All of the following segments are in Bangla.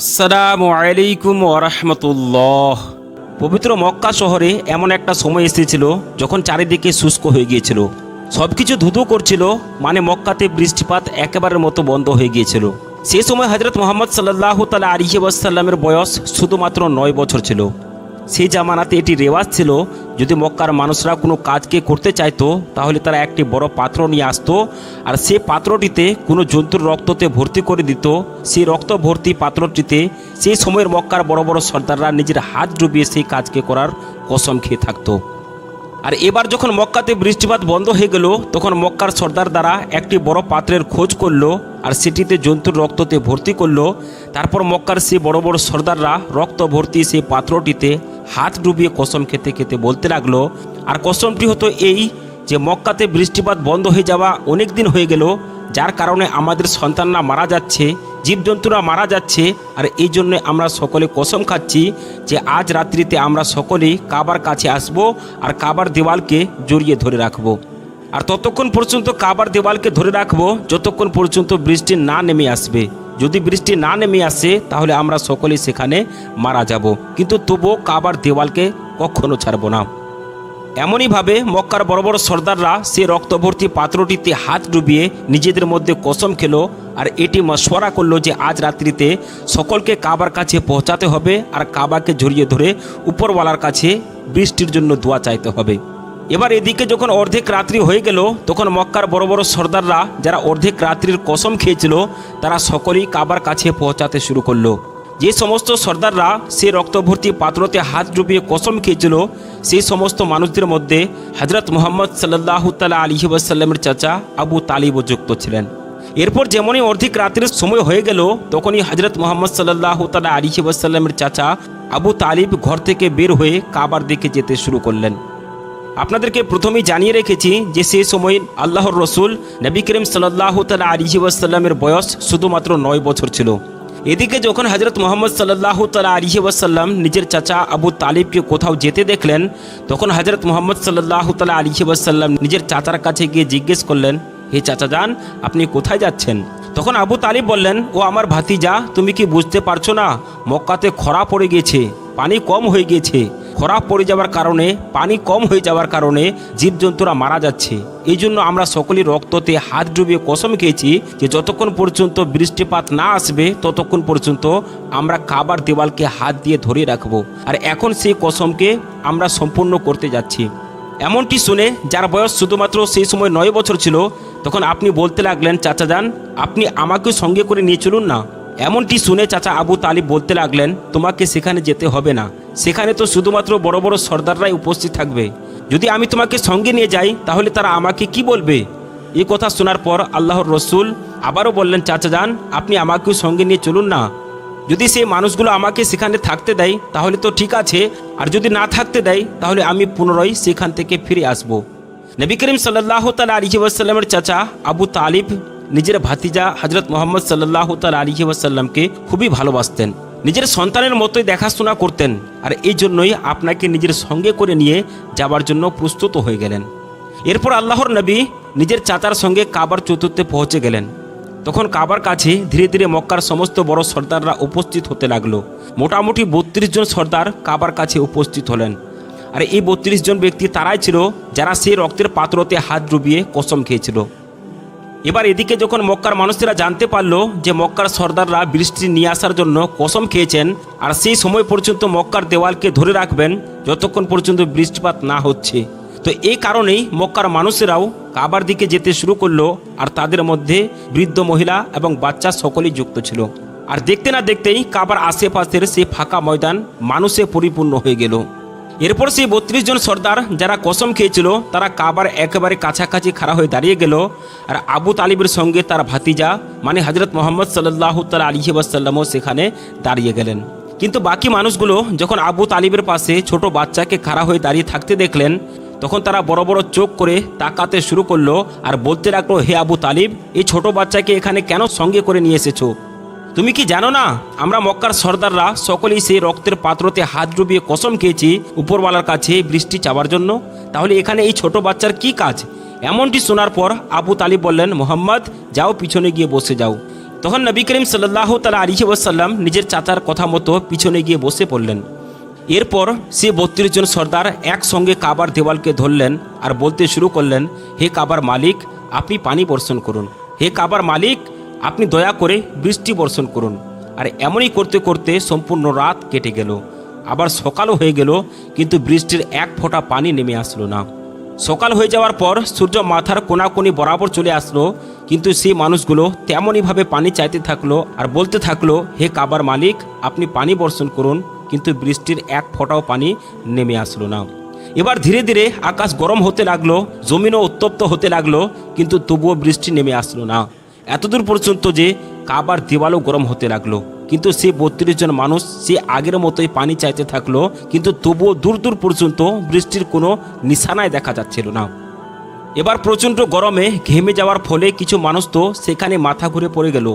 আসসালামু আলাইকুম ওরহমতুল্লাহ পবিত্র মক্কা শহরে এমন একটা সময় এসেছিল যখন চারিদিকে শুষ্ক হয়ে গিয়েছিল। সব কিছু ধুধু করছিল মানে মক্কাতে বৃষ্টিপাত একেবারের মতো বন্ধ হয়ে গিয়েছিল। সেই সময় হজরত মোহাম্মদ সাল্লাহ তালা আলিহি ওয়াসাল্লামের বয়স শুধুমাত্র নয় বছর ছিল। সেই জামানাতে এটি রেওয়াজ ছিল, যদি মক্কার মানুষরা কোনো কাজকে করতে চাইতো, তাহলে তারা একটি বড় পাত্র নিয়ে আসতো, আর সেই পাত্রটিতে কোনো জন্তুর রক্ততে ভর্তি করে দিত। সেই রক্ত ভর্তি পাত্রটিতে সেই সময়ের মক্কার বড় বড় সর্দাররা নিজের হাত ডুবিয়ে সেই কাজকে করার কসম খেয়ে থাকতো। আর এবার যখন মক্কাতে বৃষ্টিপাত বন্ধ হয়ে গেল, তখন মক্কার সর্দার দ্বারা একটি বড় পাত্রের খোঁজ করল আর সেটিতে জন্তুর রক্ততে ভর্তি করল। তারপর মক্কার সেই বড় বড় সর্দাররা রক্ত ভর্তি সেই পাত্রটিতে হাত ডুবিয়ে কসম খেতে খেতে বলতে লাগল, আর কসমটি হতো এই যে মক্কাতে বৃষ্টিপাত বন্ধ হয়ে যাওয়া অনেক দিন হয়ে গেল, যার কারণে আমাদের সন্তানরা মারা যাচ্ছে জীবজন্তুরা মারা যাচ্ছে, আর এই জন্য আমরা সকলে কসম খাচ্ছি যে আজ রাত্রিতে আমরা সকলেই কাবার কাছে আসব আর কাবার দেওয়ালকে জড়িয়ে ধরে রাখব। আর ততক্ষণ পর্যন্ত কাবার দেওয়ালকে ধরে রাখব, যতক্ষণ পর্যন্ত বৃষ্টি না নেমে আসবে। যদি বৃষ্টি না নেমে আসে, তাহলে আমরা সকলেই সেখানে মারা যাব। কিন্তু তবুও কাবার দেওয়ালকে কখনো ছাড়বো না। এমনইভাবে মক্কার বড় বড় সর্দাররা সে রক্তভর্তি পাত্রটিতে হাত ডুবিয়ে নিজেদের মধ্যে কসম খেলো আর এটি মশওয়ারা করল যে আজ রাত্রিতে সকলকে কাবার কাছে পৌঁছাতে হবে আর কাবাকে জড়িয়ে ধরে উপরওয়ালার কাছে বৃষ্টির জন্য দোয়া চাইতে হবে। এবার এদিকে যখন অর্ধেক রাত্রি হয়ে গেল, তখন মক্কার বড় বড় সর্দাররা যারা অর্ধেক রাত্রির কসম খেয়েছিল, তারা সকলেই কাবার কাছে পৌঁছাতে শুরু করল। যে সমস্ত সর্দাররা সে রক্তভর্তি পাত্রতে হাত ডুবিয়ে কসম খেয়েছিল, সেই সমস্ত মানুষদের মধ্যে হজরত মোহাম্মদ সাল্লাহ তালা আলী ওয়াসাল্লামের চাচা আবু তালিবও যুক্ত ছিলেন। এরপর যেমনই অর্ধেক রাত্রের সময় হয়ে গেল, তখনই হজরত মোহাম্মদ সাল্লাহ তালা আলী ওয়াসাল্লামের চাচা আবু তালিব ঘর থেকে বের হয়ে কাবার দিকে যেতে শুরু করলেন। আপনাদেরকে প্রথমেই জানিয়ে রেখেছি যে সেই সময় আল্লাহর রসুল নবী করিম সাল্লাহ তালা আলী ওয়াসাল্লামের বয়স শুধুমাত্র নয় বছর ছিল। এদিকে যখন হজরত মোহাম্মদ সাল্লাহ তালা আলিহি ওয়াসাল্লাম নিজের চাচা আবু তালিবকে কোথাও যেতে দেখলেন, তখন হজরত মোহাম্মদ সাল্লাহ তালা আলিহি ওয়াসাল্লাম নিজের চাচার কাছে গিয়ে জিজ্ঞেস করলেন হে চাচা যান, আপনি কোথায় যাচ্ছেন? তখন আবু তালিব বললেন, ও আমার ভাতিজা, তুমি কি বুঝতে পারছ না, মক্কাতে খরা পড়ে গিয়েছে পানি কম হয়ে গিয়েছে খরা পড়ে যাওয়ার কারণে, পানি কম হয়ে যাওয়ার কারণে জীবজন্তুরা মারা যাচ্ছে। এই জন্য আমরা সকলেই রক্ততে হাত ডুবিয়ে কসম খেয়েছি যে যতক্ষণ পর্যন্ত বৃষ্টিপাত না আসবে, ততক্ষণ পর্যন্ত আমরা খাবার দেওয়ালকে হাত দিয়ে ধরে রাখব। আর এখন সেই কসমকে আমরা সম্পূর্ণ করতে যাচ্ছি। এমনটি শুনে, যার বয়স শুধুমাত্র সেই সময় নয় বছর ছিল তখন আপনি বলতে লাগলেন, চাচা যান, আপনি আমাকে সঙ্গে করে নিয়ে চলুন না। এমনটি শুনে চাচা আবু তালিব বলতে লাগলেন, তোমাকে সেখানে যেতে হবে না। সেখানে তো শুধুমাত্র বড় বড় সর্দাররাই উপস্থিত থাকবে। যদি আমি তোমাকে সঙ্গে নিয়ে যাই, তাহলে তারা আমাকে কি বলবে? এই কথা শোনার পর আল্লাহর রসুল আবারও বললেন, চাচা যান, আপনি আমাকেও সঙ্গে নিয়ে চলুন না। যদি সেই মানুষগুলো আমাকে সেখানে থাকতে দেয়, তাহলে তো ঠিক আছে। আর যদি না থাকতে দেয়, তাহলে আমি পুনরায় সেখান থেকে ফিরে আসব। নবী করিম সাল্লাহ তালা আলহি ওয়াসাল্লামের চাচা আবু তালিব নিজের ভাতিজা হজরত মোহাম্মদ সাল্লাহ তালা আলহি ওয়াসাল্লামকে খুবই ভালোবাসতেন। নিজের সন্তানের মতোই দেখাশোনা করতেন। আর এই জন্যই আপনাকে নিজের সঙ্গে করে নিয়ে যাবার জন্য প্রস্তুত হয়ে গেলেন। এরপর আল্লাহর নবী নিজের চাচার সঙ্গে কাবার চতুর্থে পৌঁছে গেলেন। তখন কাবার কাছে ধীরে ধীরে মক্কার সমস্ত বড় সর্দাররা উপস্থিত হতে লাগল। মোটামুটি বত্রিশ জন সর্দার কাবার কাছে উপস্থিত হলেন। আর এই বত্রিশ জন ব্যক্তি তারাই ছিল যারা সেই রক্তের পাত্রতে হাত ডুবিয়ে কসম খেয়েছিল। এবার এদিকে যখন মক্কার মানুষেরা জানতে পারল যে মক্কার সর্দাররা বৃষ্টি নিয়ে আসার জন্য কসম খেয়েছেন, আর সেই সময় পর্যন্ত মক্কার দেওয়ালকে ধরে রাখবেন যতক্ষণ পর্যন্ত বৃষ্টিপাত না হচ্ছে। তো এই কারণেই মক্কার মানুষেরাও কাবার দিকে যেতে শুরু করল, আর তাদের মধ্যে বৃদ্ধ মহিলা এবং বাচ্চা সকলেই যুক্ত ছিল। আর দেখতে না দেখতেই কাবার আশেপাশের সেই ফাঁকা ময়দান মানুষে পরিপূর্ণ হয়ে গেল। এরপর সেই বত্রিশ জন সর্দার যারা কসম খেয়েছিল, তারা কাবার একেবারে কাছাকাছি খাড়া হয়ে দাঁড়িয়ে গেল। আর আবু তালিবের সঙ্গে তার ভাতিজা মানে হজরত মোহাম্মদ সাল্লাহ তালা আলী ওয়াসাল্লামও সেখানে দাঁড়িয়ে গেলেন। কিন্তু বাকি মানুষগুলো যখন আবু তালিবের পাশে ছোট বাচ্চাকে খাড়া হয়ে দাঁড়িয়ে থাকতে দেখলেন, তখন তারা বড় বড় চোখ করে তাকাতে শুরু করল আর বলতে লাগল, হে আবু তালিব, এই ছোট বাচ্চাকে এখানে কেন সঙ্গে করে নিয়ে এসেছ? তুমি কি জানো না? আমরা মক্কার সর্দাররা সকলেই সেই রক্তের পাত্রতে হাত ডুবিয়ে কসম খেয়েছি উপরওয়ালার কাছে বৃষ্টি চাওয়ার জন্য। তাহলে এখানে এই ছোট বাচ্চার কি কাজ? এমনটি শোনার পর আবু তালিব বললেন, মোহাম্মদ, যাও পিছনে গিয়ে বসে যাও। তখন নবী করিম সাল্লাহ তালা আলী ওয়াসাল্লাম নিজের চাচার কথা মতো পিছনে গিয়ে বসে পড়লেন। এরপর সে বত্রিশ জন সর্দার একসঙ্গে কাবার দেওয়ালকে ধরলেন আর বলতে শুরু করলেন, হে কাবার মালিক, আপনি পানি বর্ষণ করুন। হে কাবার মালিক আপনি দয়া করে বৃষ্টি বর্ষণ করুন। আর এমনই করতে করতে সম্পূর্ণ রাত কেটে গেল। আবার সকালও হয়ে গেল, কিন্তু বৃষ্টির এক ফোঁটা পানি নেমে আসলো না। সকাল হয়ে যাওয়ার পর সূর্য মাথার কোনাকুনি বরাবর চলে আসলো, কিন্তু সেই মানুষগুলো তেমনইভাবে পানি চাইতে থাকল আর বলতে থাকল, হে কাবার মালিক, আপনি পানি বর্ষণ করুন। কিন্তু বৃষ্টির এক ফোঁটাও পানি নেমে আসলো না। এবার ধীরে ধীরে আকাশ গরম হতে লাগল, জমিনও উত্তপ্ত হতে লাগল, কিন্তু তবুও বৃষ্টি নেমে আসলো না। এতদূর পর্যন্ত যে কাবার দেওয়ালও গরম হতে লাগল। কিন্তু সে বত্রিশ জন মানুষ সে আগের মতোই পানি চাইতে থাকল, কিন্তু তবুও দূর দূর পর্যন্ত বৃষ্টির কোনো নিশানায় দেখা যাচ্ছিল না। এবার প্রচণ্ড গরমে ঘেমে যাওয়ার ফলে কিছু মানুষ তো সেখানে মাথা ঘুরে পড়ে গেল।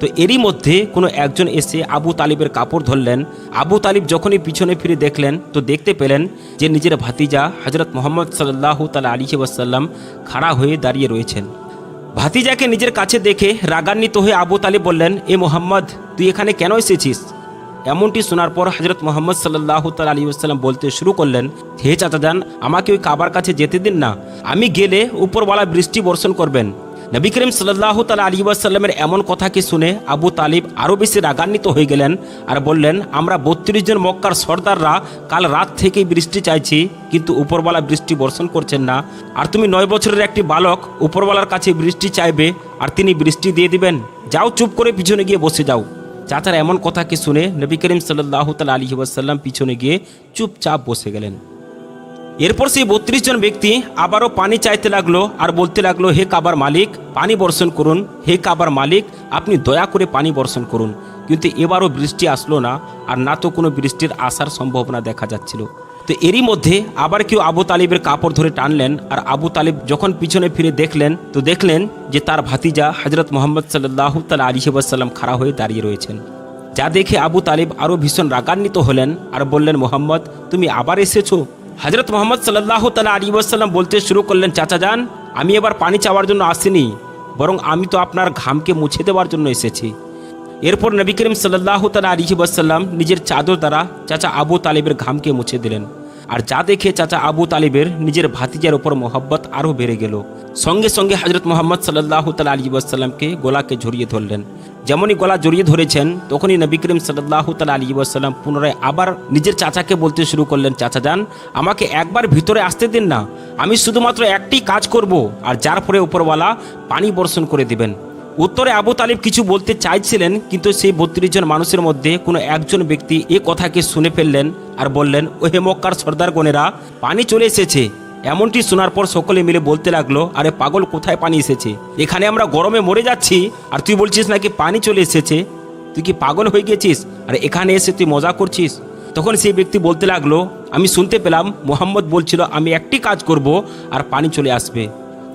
তো এরই মধ্যে কোনো একজন এসে আবু তালিবের কাপড় ধরলেন। আবু তালিব যখনই পিছনে ফিরে দেখলেন, তো দেখতে পেলেন যে নিজের ভাতিজা হজরত মোহাম্মদ সাল্লাহ তালা আলী ওয়াসাল্লাম খাড়া হয়ে দাঁড়িয়ে রয়েছেন। ভাতিজাকে নিজের কাছে দেখে রাগান্বিত হয়ে আবু তালিব বললেন, এ মোহাম্মদ, তুই এখানে কেন এসেছিস? এমনটি শোনার পর হজরত মোহাম্মদ সাল্লাহ তাল আলী আসসালাম বলতে শুরু করলেন, হে চাচাজান, আমাকে ওই কাবার কাছে যেতে দিন না। আমি গেলে উপরওয়ালা বৃষ্টি বর্ষণ করবেন। নবী করিম সাল্লাহ তাল আলী আসাল্লামের এমন কথাকে শুনে আবু তালিব আরও বেশি রাগান্বিত হয়ে গেলেন আর বললেন, আমরা বত্রিশ জন মক্কার সর্দাররা কাল রাত থেকেই বৃষ্টি চাইছি, কিন্তু উপরওয়ালা বৃষ্টি বর্ষণ করছেন না। আর তুমি নয় বছরের একটি বালক, উপরওয়ালার কাছে বৃষ্টি চাইবে আর তিনি বৃষ্টি দিয়ে দিবেন। যাও চুপ করে পিছনে গিয়ে বসে যাও। চাচার এমন কথাকে শুনে নবী করিম সাল্লাহ তাল আলী ওয়াসাল্লাম পিছনে গিয়ে চুপচাপ বসে গেলেন। এরপর সেই বত্রিশ জন ব্যক্তি আবারও পানি চাইতে লাগল আর বলতে লাগল, হে কাবার মালিক, পানি বর্ষণ করুন। হে কাবার মালিক, আপনি দয়া করে পানি বর্ষণ করুন। কিন্তু এবারও বৃষ্টি আসলো না আর না তো কোনো বৃষ্টির আসার সম্ভাবনা দেখা যাচ্ছিল। তো এরই মধ্যে আবার কেউ আবু তালিবের কাপড় ধরে টানলেন আর আবু তালিব যখন পিছনে ফিরে দেখলেন, তো দেখলেন যে তার ভাতিজা হজরত মোহাম্মদ সাল্লাহ তালা আলী সাল্লাম খাড়া হয়ে দাঁড়িয়ে রয়েছেন। যা দেখে আবু তালিব আরও ভীষণ রাগান্বিত হলেন আর বললেন, মোহাম্মদ, তুমি আবার এসেছ? হজরত মোহাম্মদ সাল্লাহ তালা আলী ওয়াসাল্লাম বলতে শুরু করলেন, চাচা যান, আমি এবার পানি চাওয়ার জন্য আসিনি, বরং আমি তো আপনার ঘামকে মুছে দেওয়ার জন্য এসেছি। এরপর নবী করিম সাল্লাহ তালা আলী ওয়াসাল্লাম নিজের চাদর দ্বারা চাচা আবু তালিবের ঘামকে মুছে দিলেন। আর যা দেখে চাচা আবু তালিবের নিজের ভাতিজার ওপর মোহব্বত আরও বেড়ে গেল। সঙ্গে সঙ্গে হজরত মোহাম্মদ সাল্লাহ তালা আলী ওয়াসাল্লামকে গোলাকে ঝরিয়ে ধরলেন। যেমনই গলা জড়িয়ে ধরেছেন, তখনই নবী করিম সাল্লাহ তালা আলী ওয়াসাল্লাম পুনরায় আবার নিজের চাচাকে বলতে শুরু করলেন, চাচা যান, আমাকে একবার ভিতরে আসতে দিন না। আমি শুধুমাত্র একটি কাজ করব। আর যার পরে উপরওয়ালা পানি বর্ষণ করে দিবেন। উত্তরে আবু তালিব কিছু বলতে চাইছিলেন, কিন্তু সেই বত্রিশ জন মানুষের মধ্যে কোনো একজন ব্যক্তি এ কথাকে শুনে ফেললেন আর বললেন ও হে মক্কার সর্দারগণেরা পানি চলে এসেছে। এমনটি শোনার পর সকলে মিলে বলতে লাগল, আরে পাগল, কোথায় পানি এসেছে? এখানে আমরা গরমে মরে যাচ্ছি, আর তুই বলছিস নাকি পানি চলে এসেছে? তুই কি পাগল হয়ে গেছিস? আর এখানে এসে তুই মজা করছিস? তখন সেই ব্যক্তি বলতে লাগল, আমি শুনতে পেলাম, মোহাম্মদ বলছিল, আমি একটি কাজ করব, আর পানি চলে আসবে।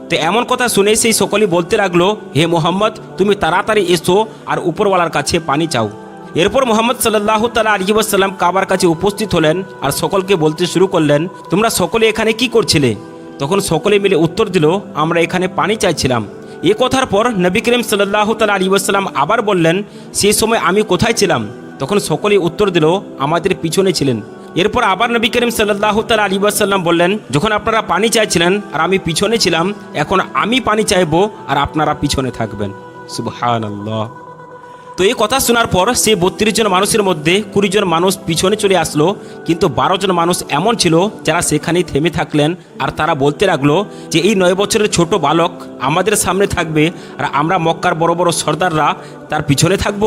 তো এমন কথা শুনে সেই সকলেই বলতে লাগল, হে মোহাম্মদ, তুমি তাড়াতাড়ি এসো, আর উপরওয়ালার কাছে পানি চাও। এরপর মোহাম্মদ সাল্লাহ তালা আলিবাসাল্লাম কাবার কাছে উপস্থিত হলেন আর সকলকে বলতে শুরু করলেন, তোমরা সকলে এখানে কি করছিলে? তখন সকলে মিলে উত্তর দিল, আমরা এখানে পানি চাইছিলাম। এ কথার পর নবী করিম সাল্লাহ তালা আলিবাসাল্লাম আবার বললেন সেই সময় আমি কোথায় ছিলাম? তখন সকলেই উত্তর দিল, আমাদের পিছনে ছিলেন। এরপর আবার নবী করিম সাল্লাহ তাল আলী বললেন, যখন আপনারা পানি চাইছিলেন আর আমি পিছনে ছিলাম, এখন আমি পানি চাইব আর আপনারা পিছনে থাকবেন। সুবহান তো এই কথা শোনার পর সেই বত্রিশ জন মানুষের মধ্যে কুড়ি জন মানুষ পিছনে চলে আসলো, কিন্তু বারো জন মানুষ এমন ছিল যারা সেখানেই থেমে থাকলেন আর তারা বলতে লাগল যে, এই নয় বছরের ছোট বালক আমাদের সামনে থাকবে আর আমরা মক্কার বড় বড় সর্দাররা তার পিছনে থাকব।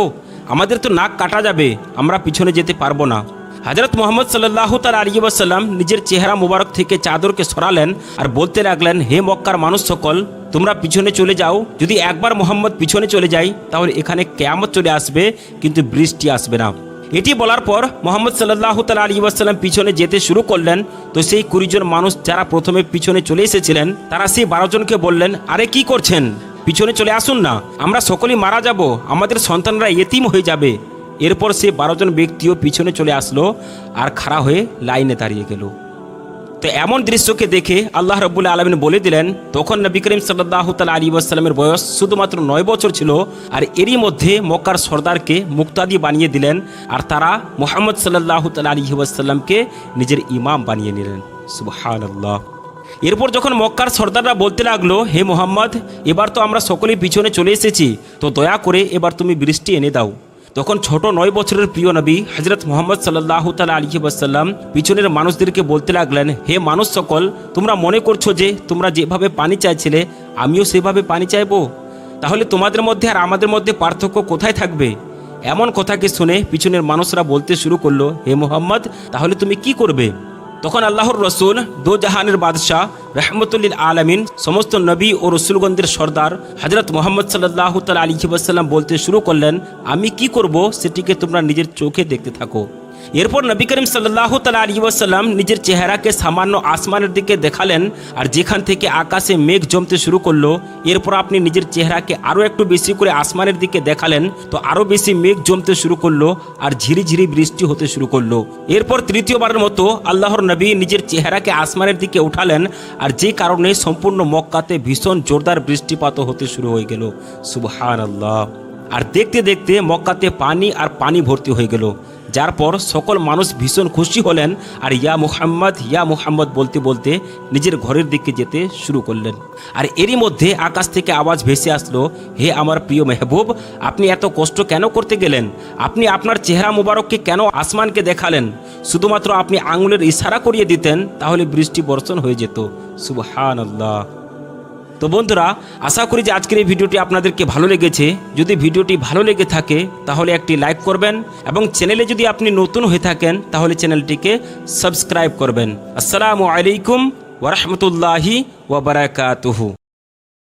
আমাদের তো নাক কাটা যাবে, আমরা পিছনে যেতে পারব না। হজরত মোহাম্মদ সাল্লাহ তাল আলী ওয়াসাল্লাম নিজের চেহারা মুবারক থেকে চাদরকে সরালেন আর বলতে লাগলেন, হে মক্কার মানুষ সকল তোমরা পিছনে চলে যাও। যদি একবার মোহাম্মদ পিছনে চলে যায়, তাহলে এখানে কেয়ামত চলে আসবে, কিন্তু বৃষ্টি আসবে না। এটি বলার পর মোহাম্মদ সাল্লাহ তাল আলী ওয়াসাল্লাম পিছনে যেতে শুরু করলেন। তো সেই কুড়িজন মানুষ যারা প্রথমে পিছনে চলে এসেছিলেন, তারা সেই বারো জনকে বললেন, আরে কি করছেন? পিছনে চলে আসুন না। আমরা সকলেই মারা যাব। আমাদের সন্তানরা এতিম হয়ে যাবে। এরপর সে বারো জন ব্যক্তিও পিছনে চলে আসলো আর খাড়া হয়ে লাইনে দাঁড়িয়ে গেল। তো এমন দৃশ্যকে দেখে আল্লাহ রব্বুল আলমিন বলে দিলেন, তখন নবী করিম সাল্লাহ তাল আলী আসসালামের বয়স শুধুমাত্র নয় বছর ছিল আর এরই মধ্যে মক্কার সর্দারকে মুক্তাদি বানিয়ে দিলেন আর তারা মোহাম্মদ সাল্লাহ তাল আলী ওয়াসাল্লামকে নিজের ইমাম বানিয়ে নিলেন। সুবহান আল্লাহ এরপর যখন মক্কার সর্দাররা বলতে লাগল, হে মোহাম্মদ, এবার তো আমরা সকলেই পিছনে চলে এসেছি, তো দয়া করে এবার তুমি বৃষ্টি এনে দাও। তখন ছোট নয় বছরের প্রিয় নবী হজরত মোহাম্মদ সাল্লাহ তালা আলী ওয়াসাল্লাম পিছনের মানুষদেরকে বলতে লাগলেন, হে মানুষ সকল, তোমরা মনে করছ যে তোমরা যেভাবে পানি চাইছিলে, আমিও সেভাবে পানি চাইব? তাহলে তোমাদের মধ্যে আর আমাদের মধ্যে পার্থক্য কোথায় থাকবে? এমন কথাকে শুনে পিছনের মানুষরা বলতে শুরু করল, হে মোহাম্মদ, তাহলে তুমি কি করবে? তখন আল্লাহর রসুল দু জাহানের বাদশাহ রহমতুল্লিল আলমিন সমস্ত নবী ও রসুলগঞ্জের সর্দার হজরত মোহাম্মদ সাল্লাহ তাল আলী বলতে শুরু করলেন, আমি কি করব? সেটিকে তোমরা নিজের চোখে দেখতে থাকো। এরপর নবী করিম সাল্লাহ তালা আলী ওয়াসাল্লাম নিজের চেহারাকে সামান্য আসমানের দিকে দেখালেন, আর যেখান থেকে আকাশে মেঘ জমতে শুরু করল, এরপর আপনি নিজের চেহারাকে আরও একটু বেশি করে আসমানের দিকে দেখালেন, তো আরও বেশি মেঘ জমতে শুরু করল, আর ঝিরি ঝিরি বৃষ্টি হতে শুরু করল। এরপর তৃতীয়বারের মতো আল্লাহর নবী নিজের চেহারাকে আসমানের দিকে উঠালেন, আর যে কারণে সম্পূর্ণ মক্কাতে ভীষণ জোরদার বৃষ্টিপাত হতে শুরু হয়ে গেল। সুবহান আল্লাহ আর দেখতে দেখতে মক্কাতে পানি আর পানি ভর্তি হয়ে গেল। যার পর সকল মানুষ ভীষণ খুশি হলেন আর ইয়া মুহাম্মদ ইয়া মুহাম্মদ বলতে বলতে নিজের ঘরের দিকে যেতে শুরু করলেন। আর এরই মধ্যে আকাশ থেকে আওয়াজ ভেসে আসলো, হে আমার প্রিয় মেহবুব, আপনি এত কষ্ট কেন করতে গেলেন? আপনি আপনার চেহারা মুবারককে কেন আসমানকে দেখালেন? শুধুমাত্র আপনি আঙুলের ইশারা করিয়ে দিতেন, তাহলে বৃষ্টি বর্ষণ হয়ে যেত। সুবহান আল্লাহ তো বন্ধুরা, আশা করি যে আজকের এই ভিডিওটি আপনাদেরকে ভালো লেগেছে। যদি ভিডিওটি ভালো লেগে থাকে, তাহলে একটি লাইক করবেন এবং চ্যানেলে যদি আপনি নতুন হয়ে থাকেন, তাহলে চ্যানেলটিকে সাবস্ক্রাইব করবেন। আসসালামু আলাইকুম ওরহমতুল্লাহি ওবরাকাতুহু